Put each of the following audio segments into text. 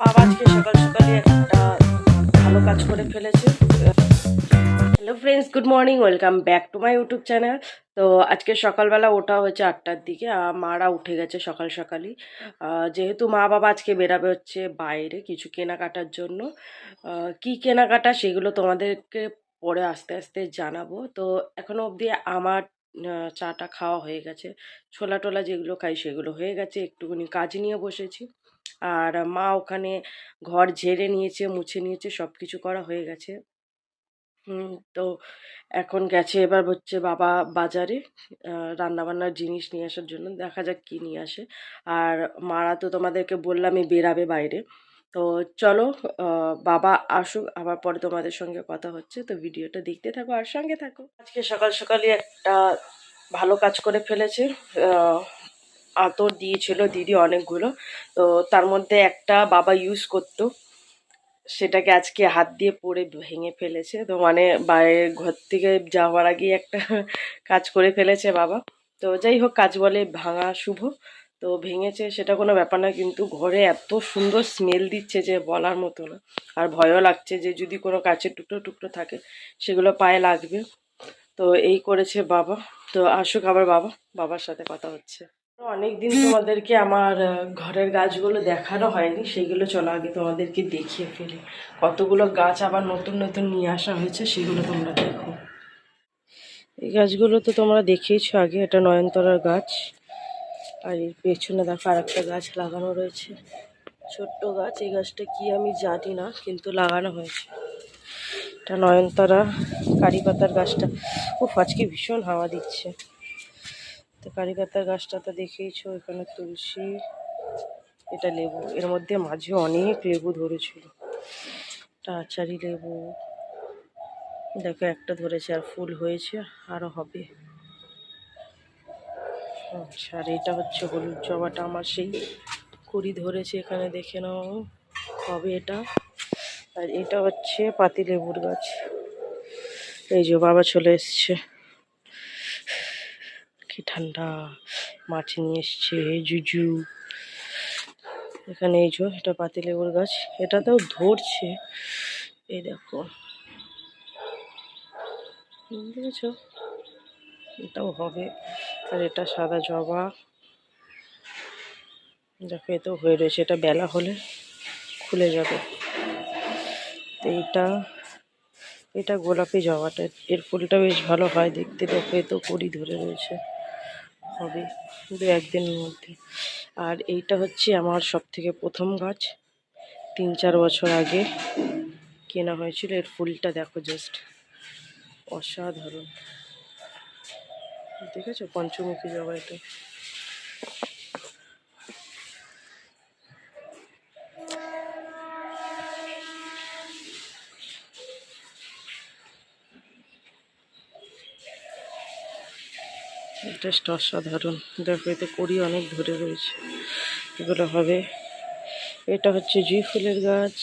বাবা আজকে সকাল সকালে একটা ভালো কাজ করে ফেলেছে। Hello friends good morning welcome back to my YouTube channel তো আজকে সকালবেলা ওটা হয়েছে আটটার দিকে মারা উঠে গেছে সকাল সকালই। যেহেতু মা বাবা আজকে বেরাবে হচ্ছে বাইরে কিছু কেনাকাটার জন্য। কি কেনাকাটা সেগুলো তোমাদেরকে পরে আস্তে আস্তে জানাব। তো এখনও অবধি আমার চাটা খাওয়া হয়ে গেছে। ছোলা টোলা যেগুলো খাই সেগুলো হয়ে গেছে। একটুখানি কাজ নিয়ে বসেছি। আর মা ওখানে ঘর ঝেড়ে নিয়েছে, মুছে নিয়েছে সব কিছু করা হয়ে গেছে। তো এখন গেছে এবার হচ্ছে বাবা বাজারে রান্না বান্নার জিনিস নিয়ে আসার জন্য। দেখা যাক কি নিয়ে আসে। আর মারা তো তোমাদেরকে বললামই বেরাবে বাইরে। তো চলো বাবা আসুক, আবার পরে তোমাদের সঙ্গে কথা হচ্ছে। তো ভিডিওটা দেখতে থাকো আর সঙ্গে থাকো। আজকে সকাল সকালই একটা ভালো কাজ করে ফেলেছে। আতর দিয়েছিল দিদি অনেকগুলো। তো তার মধ্যে একটা বাবা ইউজ করতো। সেটাকে আজকে হাত দিয়ে পড়ে ভেঙে ফেলেছে। তো মানে বাইরের ঘর থেকে যাওয়ার আগে একটা কাজ করে ফেলেছে বাবা। তো যাই হোক, কাজ বলে ভাঙা শুভ। তো ভেঙেছে সেটা কোনো ব্যাপার না, কিন্তু ঘরে এত সুন্দর স্মেল দিচ্ছে যে বলার মতো না। আর ভয়ও লাগছে যে যদি কোনো কাচের টুকরো টুকরো থাকে, সেগুলো পায়ে লাগবে। তো এই করেছে বাবা। তো আসুক আবার বাবা, বাবার সাথে কথা হচ্ছে। অনেক দিন তোমাদেরকে আমার ঘরের গাছগুলো দেখানো হয়নি, সেগুলো চলো আগে তোমাদেরকে দেখিয়ে ফেলি। কতগুলো গাছ আবার নতুন নতুন নিয়ে আসা হয়েছে, সেগুলো তোমরা দেখো। এই গাছগুলো তো তোমরা দেখেইছো আগে, এটা নয়নতরার গাছ। আর এর পেছনে দেখো আর একটা গাছ লাগানো রয়েছে। ছোট্ট গাছ, এই গাছটা কি আমি জানি না, কিন্তু লাগানো হয়েছে। এটা নয়নতারা কারি পাতার গাছটা। ও আজকে ভীষণ হাওয়া দিচ্ছে। তো কারি পাতার গাছটা তো দেখেইছো, এখানে তুলসী, এটা লেবু। এর মধ্যে মাঝে অনেক লেবু ধরেছিল। এটা আচারি লেবু। দেখো, একটা ধরেছে আর ফুল হয়েছে আরও হবে। আচ্ছা আর এটা হচ্ছে হলুদ জবাটা আমার সেই কুড়ি ধরেছে এখানে, দেখে নাও হবে এটা। আর এটা হচ্ছে পাতি লেবুর গাছ। এই যে বাবা চলে এসছে। কি ঠান্ডা, মাছ নিয়ে এসছে, জুজু। এখানে এই যে, এটা পাতি লেবুর গাছ। এটাতেও ধরছে। এই দেখো। বুঝেছ এটাও হবে। আর এটা সাদা জবা। দেখো এতেও হয়ে রয়েছে। এটা বেলা হলে খুলে যাবে। তো এইটা, এটা গোলাপি জবাটা। এর ফুলটা বেশ ভালো হয় দেখতে। দেখো এতেও কড়ি ধরে রয়েছে। হবে দু, একদিনের মধ্যে। আর এইটা হচ্ছে আমার সব থেকে প্রথম গাছ। তিন চার বছর আগে কেনা হয়েছিল। এর ফুলটা দেখো জাস্ট অসাধারণ। দেখেছ? পঞ্চমুখী জবা এটা জাস্ট অসাধারণ। দেখো, এতে কড়ি অনেক ধরে রয়েছে। এগুলো হবে, এটা হচ্ছে জুই ফুলের গাছ।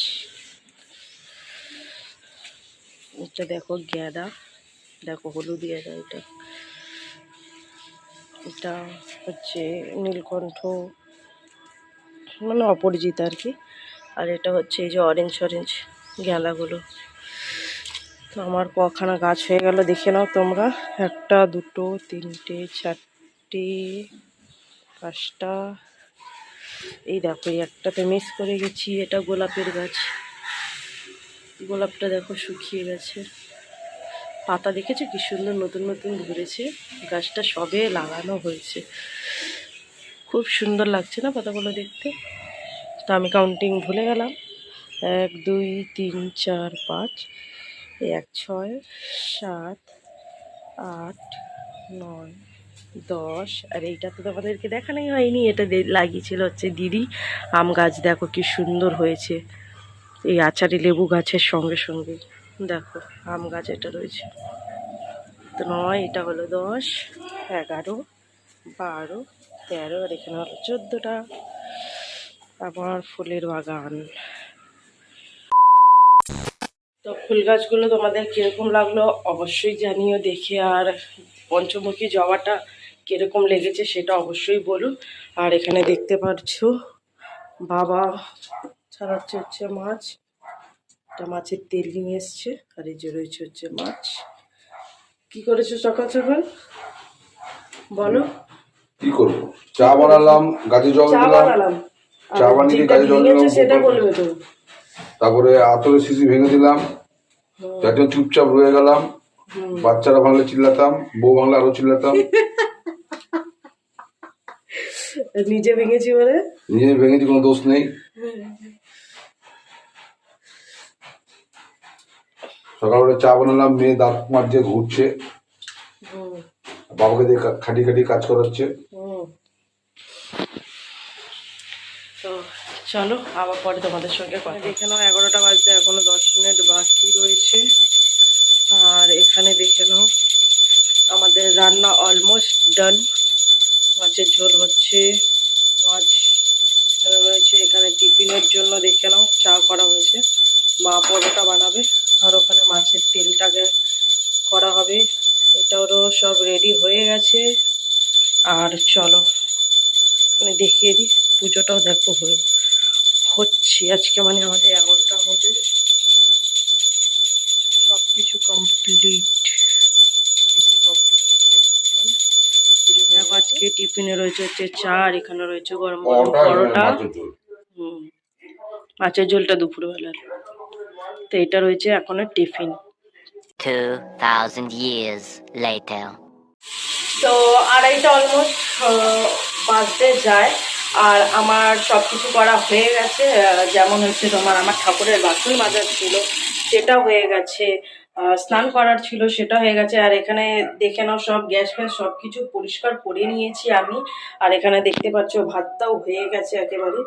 এটা দেখো, গ্যাদা। দেখো, হলুদ গ্যাদা এটা। এটা হচ্ছে নীলকণ্ঠ। মানে অপরিচিত আর কি। আর এটা হচ্ছে এই যে অরেঞ্জ অরেঞ্জ গেঁদাগুলো তো আমার কখানা গাছ হয়ে গেল, দেখে নাও তোমরা। একটা, দুটো, তিনটে, চারটে, পাঁচটা। এই দেখো, এই একটাতে মিস করে গেছি, এটা গোলাপের গাছ। গোলাপটা দেখো শুকিয়ে গেছে। পাতা দেখেছ কি সুন্দর নতুন নতুন ধরেছে? গাছটা সবে লাগানো হয়েছে। খুব সুন্দর লাগছে না পাতাগুলো দেখতে? তো আমি কাউন্টিং ভুলে গেলাম। এক, দুই, তিন, চার, পাঁচ। এক, ছয়, সাত, আট, নয়, দশ। আর এইটা তো তোমাদেরকে দেখানোই হয়নি, এটা লাগিয়েছিল হচ্ছে দিদি। আম গাছ দেখো কি সুন্দর হয়েছে। এই আচারি লেবু গাছের সঙ্গে সঙ্গে। দেখো, আম গাছ এটা রয়েছে। তো নয়, এটা হলো দশ, এগারো, বারো, তেরো, আর এখানে হলো চোদ্দোটা। আমার ফুলের বাগান। তো ফুল গাছগুলো তোমাদের কীরকম লাগল অবশ্যই জানিও দেখে আর পঞ্চমুখী জবাটা কীরকম লেগেছে সেটা অবশ্যই বলো। আর এখানে দেখতে পাচ্ছ বাবা ছাড়াচ্ছে হচ্ছে মাছ একটা মাছের তেল নিয়ে এসছে আর এই যে রয়েছে হচ্ছে মাছ। কি করেছ সকাল সকাল? বলো। কি করব? চা বানালাম গাছে জল দিলাম চা বানিয়ে গাছে জল দিলাম, সেটা বলবে তো। তারপরে আতরের শিশি ভেঙে দিলাম। যার জন্য চুপচাপ রয়ে গেলাম। বাচ্চারা ভাঙলে চিল্লাতাম বউ ভাঙলে আরও চিল্লাতাম। নিজে ভেঙেছি বলে? নিজে ভেঙেছি কোনো দোষ নেই। সকালবেলা চা বানালাম মেয়ে দাঁত মারছে ঘুরছে। বাবাকে দিয়ে খাটি খাটি কাজ করাচ্ছে হুম। তো চলো, আবার পরে তোমাদের সঙ্গে কথা দেখে নাও এগারোটা বাজতে এখনও দশ মিনিট বাকি রয়েছে। আর এখানে দেখে নাও, আমাদের রান্না অলমোস্ট ডান মাছের ঝোল হচ্ছে মাছ এখানে রয়েছে এখানে টিফিনের জন্য দেখে নাও চা করা হয়েছে মা পরোটা বানাবে আর ওখানে মাছের তেলটাকে করা হবে এটারও সব রেডি হয়ে গেছে আর চলো আমি দেখিয়ে দিই পুজোটাও দেখো হয়ে হচ্ছে আজকে মানে আমাদের এগারোটার মধ্যে। সব কিছু কমপ্লিট দেখো আজকে টিফিনে রয়েছে হচ্ছে চা আর এখানে রয়েছে গরম গরম পরোটা হুম মাছের ঝোলটা দুপুরবেলার। তো এটা রয়েছে এখনও টিফিন। 2,000 years later. তো আড়াইটা অলমোস্ট বাজতে যায়। আর আমার সব কিছু করা হয়ে গেছে যেমন হচ্ছে তোমার আমার ঠাকুরের বাসন মাজার ছিল, সেটা হয়ে গেছে স্নান করার ছিল, সেটা হয়ে গেছে, আর এখানে দেখে নাও সব গ্যাস ফ্যাস সব কিছু পরিষ্কার করে নিয়েছি আমি, আর এখানে দেখতে পাচ্ছ ভাতটাও হয়ে গেছে একেবারে।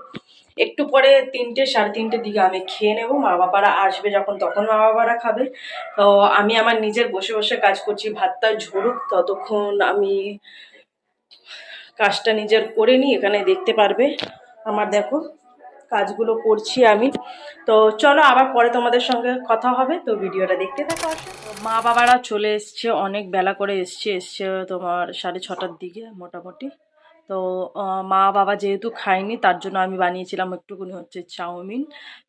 একটু পরে তিনটে, সাড়ে তিনটের দিকে আমি খেয়ে নেব, মা বাবারা আসবে যখন, তখন মা বাবারা খাবে। তো আমি আমার নিজের বসে বসে কাজ করছি, ভাতটা ঝরুক, ততক্ষণ আমি কাজটা নিজের করে নিই, এখানে দেখতে পারবে। আমার দেখো, কাজগুলো করছি আমি। তো চলো আবার পরে তোমাদের সঙ্গে কথা হবে। তো ভিডিওটা দেখতে থাকো মা বাবারা চলে এসছে, অনেক বেলা করে এসছে। এসছে তোমার সাড়ে ছটার দিকে মোটামুটি। তো মা বাবা যেহেতু খায়নি, তার জন্য আমি বানিয়েছিলাম একটুকুনি হচ্ছে চাউমিন।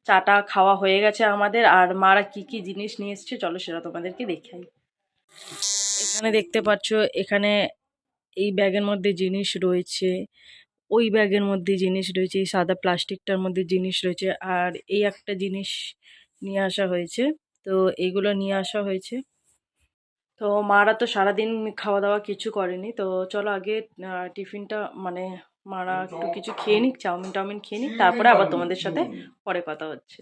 চাটা খাওয়া হয়ে গেছে আমাদের। আর মারা কি কি জিনিস নিয়ে এসছে, চলো সেটা তোমাদেরকে দেখাই। এখানে দেখতে পাচ্ছ, এখানে এই ব্যাগের মধ্যে জিনিস রয়েছে, ওই ব্যাগের মধ্যে জিনিস রয়েছে, এই সাদা প্লাস্টিকটার মধ্যে জিনিস রয়েছে, আর এই একটা জিনিস নিয়ে আসা হয়েছে। তো এইগুলো নিয়ে আসা হয়েছে। তো মারা তো সারাদিন খাওয়া দাওয়া কিছু করেনি। তো চলো আগে টিফিনটা মানে মারা একটু কিছু খেয়ে নিক চাউমিন টাউমিন খেয়ে নিক, তারপরে আবার তোমাদের সাথে পরে কথা হচ্ছে।